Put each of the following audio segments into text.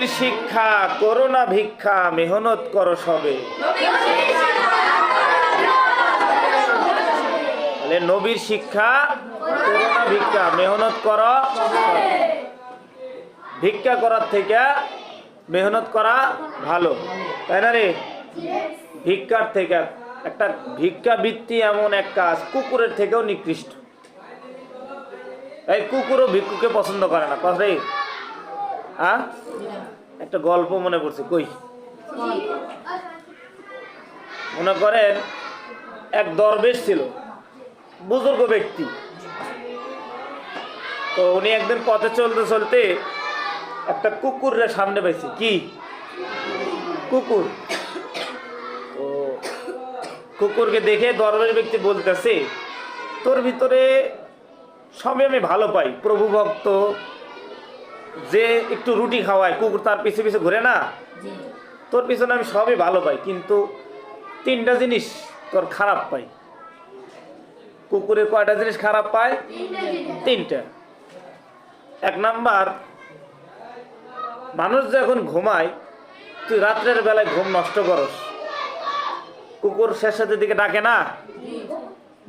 নবীর শিক্ষা, করোনা ভিক্ষা, মেহনত করো সবে। নবীর শিক্ষা, করোনা ভিক্ষা, মেহনত করো। ভিক্ষা করার থেকে মেহনত করা ভালো। তাই না রে? ভিক্ষার থেকে একটা ভিক্ষাবৃত্তি এমন এক কাজ, কুকুরের থেকেও নিকৃষ্ট। এই কুকুরও ভিক্ষুকে পছন্দ করে না, কথা আ একটা গল্প মনে পড়ছে, কই? মনে করেন এক দরবেশ ছিল, বুজুর্গ ব্যক্তি। তো উনি একদিন পথে চলতে চলতে একটা কুকুরের সামনে পাইছে। কি? কুকুর। তো কুকুরকে দেখে দরবেশ ব্যক্তি বলতেছে, তোর ভিতরে সবই আমি ভালো পাই প্রভু ভক্ত যে একটু রুটি খাওয়ায় কুকুর তার পিছে পিছে ঘুরে না? তোর পিছনে আমি সবই ভালো পাই কিন্তু তিনটা জিনিস তোর খারাপ পাই। কুকুরের কয়টা জিনিস খারাপ পায়? তিনটা এক নাম্বার মানুষ যখন ঘুমায় তুই রাত্রের বেলায় ঘুম নষ্ট করস। কুকুর শেষের দিকে ডাকে না?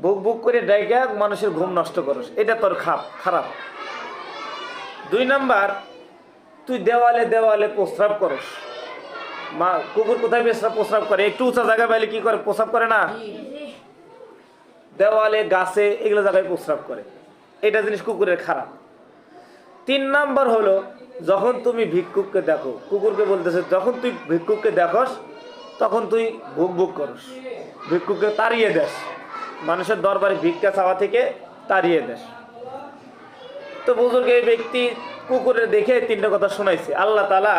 বুক বুক করে ডাইকা মানুষের ঘুম নষ্ট করস। এটা তোর খাপ খারাপ। দুই নাম্বার তুই দেওয়ালে দেওয়ালে প্রস্রাব করস। মা কুকুর কোথায় পেশাব প্রস্রাব করে? একটু উঁচা জায়গায় পাইলে কি করে? প্রস্রাব করে না? দেওয়ালে গাছে এগুলো জায়গায় প্রস্রাব করে। এটা জিনিস কুকুরের খারাপ। তিন নাম্বার হলো যখন তুমি ভিক্ষুককে দেখো কুকুরকে বলতেছে যখন তুই ভিক্ষুককে দেখস তখন তুই ভুক ভুক করস। ভিক্ষুককে তাড়িয়ে দেস। মানুষের দরবারে ভিক্ষা চাওয়া থেকে তাড়িয়ে দেস। তো বুজুর্গ এই ব্যক্তি কুকুরের দেখে তিনটা কথা শোনাইছে। আল্লাহ তালা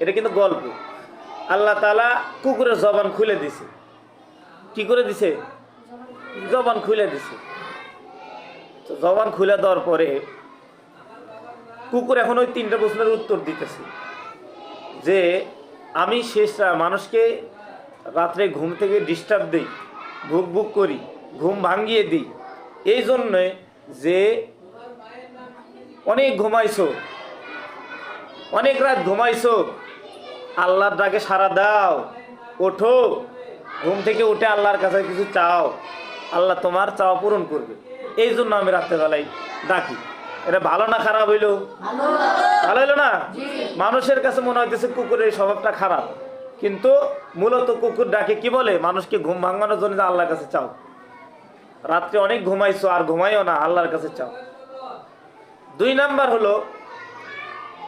এটা কিন্তু গল্প। আল্লাহ তালা কুকুরের জবান খুলে দিছে। কি করে দিছে? জবান খুলে দিছে। জবান খুলে দেওয়ার পরে কুকুর এখন ওই তিনটা প্রশ্নের উত্তর দিতেছে। যে আমি শেষ মানুষকে রাত্রে ঘুম থেকে ডিস্টার্ব দিই, ভুক ভুক করি, ঘুম ভাঙ্গিয়ে দিই এই জন্যে যে অনেক ঘুমাইছো। অনেক রাত ঘুমাইছো। আল্লাহর ডাকে সারা দাও। ওঠো। ঘুম থেকে উঠে আল্লাহর কাছে কিছু চাও। আল্লাহ তোমার চাওয়া পূরণ করবে। এই জন্য আমি রাত্রেবেলায় ডাকি। এটা ভালো না খারাপ হইল? ভালো হইল না? মানুষের কাছে মনে হইতেছে কুকুরের স্বভাবটা খারাপ। কিন্তু মূলত কুকুর ডাকে কি বলে? মানুষকে ঘুম ভাঙানোর জন্য আল্লাহর কাছে চাও। রাত্রে অনেক ঘুমাইছো আর ঘুমাইও না, আল্লাহর কাছে চাও। দুই নাম্বার হলো,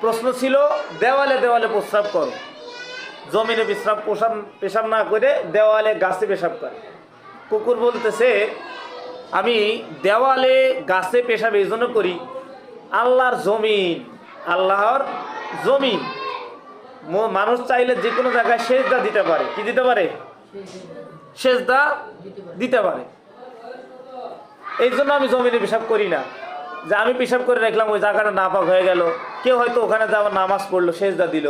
প্রশ্ন ছিল, দেওয়ালে দেওয়ালে প্রস্রাব করো। জমিনে বিশ্রাম পোশাব পেশাব না করে দেওয়ালে গাছে পেশাব করে। কুকুর বলতেছে, আমি দেওয়ালে গাছে পেশাব এই জন্য করি, আল্লাহর জমিন আল্লাহর জমিন। মানুষ চাইলে যে কোনো জায়গায় সেজদা দিতে পারে। কি দিতে পারে? সেজদা দিতে পারে। এই জন্য আমি জমিনে পেশাব করি না। যে আমি পেশাব করে রাখলাম, ওই জায়গাটা নাপাক হয়ে গেল। কেউ হয়তো ওখানে যাওয়ার নামাজ পড়ল, সেজদা দিল।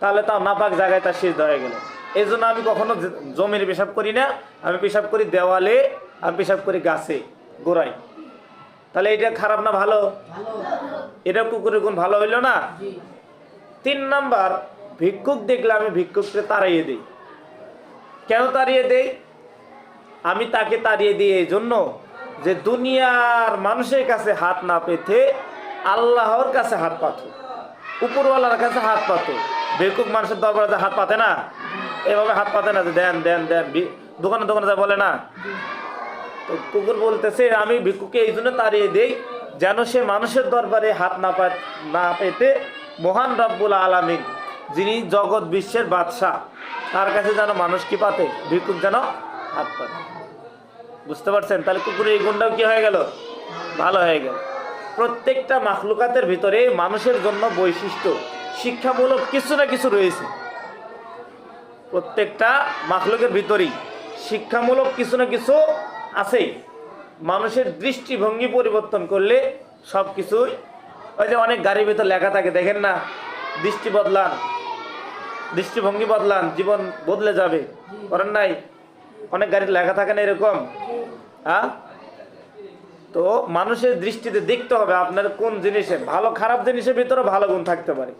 তাহলে তার নাপাক জায়গায় তার সেজদা হয়ে গেল। এই জন্য আমি কখনো জমির পেশাব করি না। আমি পেশাব করি দেওয়ালে, আমি পেশাব করি গাছে, গোড়ায়। তাহলে এটা খারাপ না ভালো? এটা কুকুরের গুণ ভালো হইল না? তিন নাম্বার, ভিক্ষুক দেখলে আমি ভিক্ষুককে তাড়াইয়ে দিই। কেন তাড়িয়ে দেই? আমি তাকে তাড়িয়ে দিই এই জন্য যে দুনিয়ার মানুষের কাছে হাত না পেতে আল্লাহর কাছে হাত পাতো। উপরওয়ালার কাছে হাত পাতো। বেকুব মানুষের দরবারে হাত পাতে না, এভাবে হাত পাতে না যে দেন দেন দেন দোকানে দোকানে যা বলে না। তো কুকুর বলতেছে, আমি ভিক্ষুকে এই জন্য তাড়িয়ে দেই যেন সে মানুষের দরবারে হাত না পা না পেতে মহান রব্বুল আলামিন, যিনি জগৎ বিশ্বের বাদশাহ, তার কাছে যেন মানুষ কি পাতে? ভিক্ষুক যেন হাত পাতে। বুঝতে পারছেন? তাহলে কুকুরের এই গুণটাও কি হয়ে গেল? ভালো হয়ে গেল। প্রত্যেকটা মাখলুকাতের ভিতরে মানুষের জন্য বৈশিষ্ট্য, শিক্ষামূলক কিছু না কিছু রয়েছে। প্রত্যেকটা মাখলুকের ভিতরেই শিক্ষামূলক কিছু না কিছু আছেই মানুষের দৃষ্টিভঙ্গি পরিবর্তন করলে সব কিছুই ওই যে অনেক গাড়ির ভিতর লেখা থাকে, দেখেন না? দৃষ্টি বদলান, দৃষ্টিভঙ্গি বদলান, জীবন বদলে যাবে। করেন নাই? অনেক গাড়ির লেখা থাকে না এরকম? হ্যাঁ? তো মানুষের দৃষ্টিতে দেখতে হবে আপনার কোন জিনিসে, ভালো খারাপ জিনিসের ভিতরে ভালো গুণ থাকতে পারে।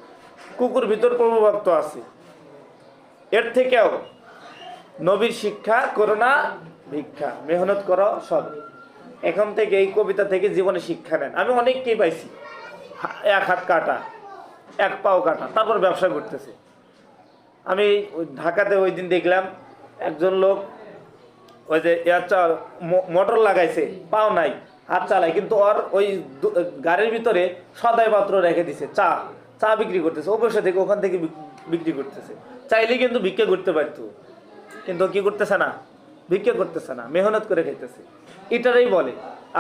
কুকুর ভিতর প্রভুভক্ত আছে। এর থেকেও নবীর শিক্ষা করো না ভিক্ষা, মেহনত করো সব। এখন থেকে এই কবিতা থেকে জীবনে শিক্ষা নেন। আমি অনেককেই পাইছি। এক হাত কাটা, এক পাও কাটা, তারপর ব্যবসা করতেছে। আমি ঢাকাতে ওই দিন দেখলাম, একজন লোক ওই যে মোটর লাগাইছে, পাও নাই, হাত চালায়। কিন্তু ওর ওই গাড়ির ভিতরে সদাই পাত্র রেখে দিছে, চা চা বিক্রি করতেছে। বসে থেকে ওখান থেকে বিক্রি করতেছে। চাইলে কিন্তু ভিক্ষে করতে পারতো, কিন্তু কি করতেছে না? ভিক্ষে করতেছে না, মেহনত করে খাইতেছে। এটারই বলে।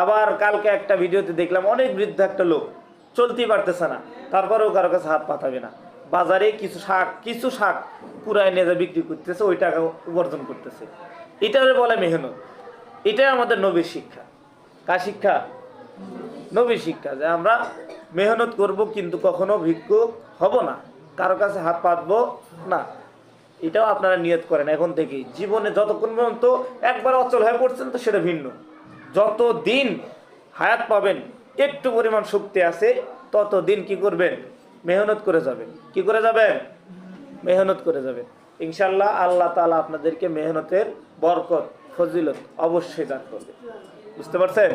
আবার কালকে একটা ভিডিওতে দেখলাম, অনেক বৃদ্ধ একটা লোক, চলতেই পারতেছে না, তারপরেও কারও কাছে হাত পাতাবে না। বাজারে কিছু শাক কিছু শাক কুড়ায় নিয়ে বিক্রি করতেছে, ওই টাকা উপার্জন করতেছে। এটারে বলে মেহনত। এটাই আমাদের নবীর শিক্ষা। কার শিক্ষা? নবীর শিক্ষা যে আমরা মেহনত করব কিন্তু কখনো ভিক্ষুক হব না। কারও কাছে হাত পাতবো না। এটাও আপনারা নিয়ত করেন এখন থেকেই। জীবনে যতক্ষণ পর্যন্ত একবার অচল হয়ে পড়ছেন তো সেটা ভিন্ন। যত দিন হায়াত পাবেন, একটু পরিমাণ শক্তি আছে তত দিন কি করবেন? মেহনত করে যাবেন কি করে যাবেন মেহনত করে যাবেন ইনশাল্লাহ আল্লাহ তালা আপনাদেরকে মেহনতের বরকত, ফজিলত অবশ্যই দান করবে। বুঝতে পারছেন?